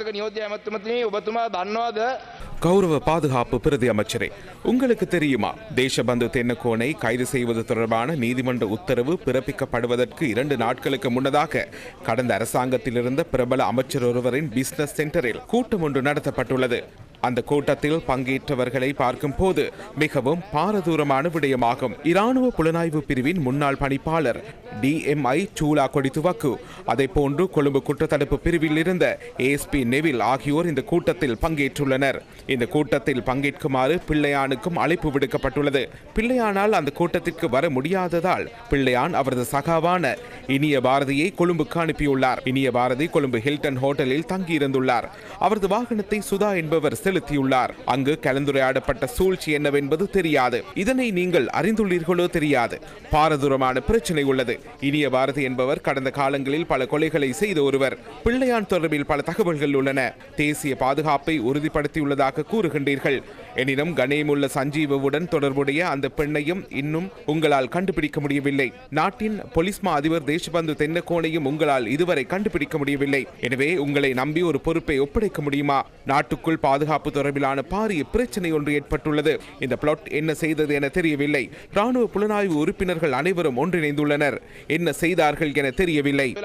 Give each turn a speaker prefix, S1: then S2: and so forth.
S1: ආරක්ෂක නියෝජ්‍ය ඇමතුමතිනි ඔබතුමා දන්නවාද
S2: கௌரவ பாதுகாப்பு பிரதி அமைச்சரே உங்களுக்கு தெரியுமா தேசபந்து தென்னக்கோனை கைது செய்வது தொடர்பான நீதிமன்ற உத்தரவு பிறப்பிக்கப்படுவதற்கு இரண்டு நாட்களுக்கு முன்னதாக கடந்த அரசாங்கத்தில் இருந்த பிரபல அமைச்சர் ஒருவரின் பிசினஸ் சென்டரில் கூட்டம் ஒன்று நடத்தப்பட்டுள்ளது அந்த கூட்டத்தில் பங்கேற்றவர்களை பார்க்கும் போது மிகவும் பாரதூரமான விடயமாகும். இராணுவ புலனாய்வு பிரிவின் முன்னாள் பணிப்பாளர் டிஎம்ஐ சூலா கொடித்துவக்கு அதை போன்று கொழும்பு குற்றத்தடுப்பு பிரிவில் இருந்த ஏஎஸ்பி நெவில் ஆகியோர் இந்த கூட்டத்தில் பங்கேற்றுள்ளனர். இந்த கூட்டத்தில் பங்கேற்குமாறு பிள்ளையானுக்கும் அழைப்பு விடுக்கப்பட்டுள்ளது. பிள்ளையானால் அந்த கூட்டத்திற்கு வர முடியாததால் பிள்ளையான் அவரது சகாவான இனிய பாரதியை கொழும்புக்கு அனுப்பியுள்ளார். இனிய பாரதி கொழும்பு ஹில்டன் ஹோட்டலில் தங்கியிருந்துள்ளார். அவரது வாகனத்தை சுதா என்பவர் செலுத்தியுள்ளார். அங்கு கலந்துரையாடப்பட்ட சூழ்ச்சி என்னவென்பது தெரியாது. இதனை நீங்கள் அறிந்துள்ளீர்களோ தெரியாது. பாரதூரமான பிரச்சனை உள்ளது. இனிய பாரதி என்பவர் கடந்த காலங்களில் பல கொலைகளை செய்த ஒருவர். பிள்ளையான் தொடர்பில் பல தகவல்கள் உள்ளன. தேசிய பாதுகாப்பை உறுதிப்படுத்தியுள்ளதாக கூறுகின்றீர்கள். எனினும் கணேமுள்ள சஞ்சீவவுடன் தொடர்புடைய அந்த பெண்ணையும் இன்னும் உங்களால் கண்டுபிடிக்க முடியவில்லை. நாட்டின் பொலிஸ்மா அதிபர் தேசபந்து தென்னக்கோனையும் உங்களால் இதுவரை கண்டுபிடிக்க முடியவில்லை. எனவே உங்களை நம்பி ஒரு பொறுப்பை ஒப்படைக்க முடியுமா? நாட்டுக்குள் பாதுகாப்பு தொடர்பிலான பாரிய பிரச்சனை ஒன்று ஏற்பட்டுள்ளது. இந்த பிளாட் என்ன செய்தது என தெரியவில்லை. ராணுவ புலனாய்வு உறுப்பினர்கள் அனைவரும் ஒன்றிணைந்துள்ளனர். என்ன செய்தார்கள் என தெரியவில்லை.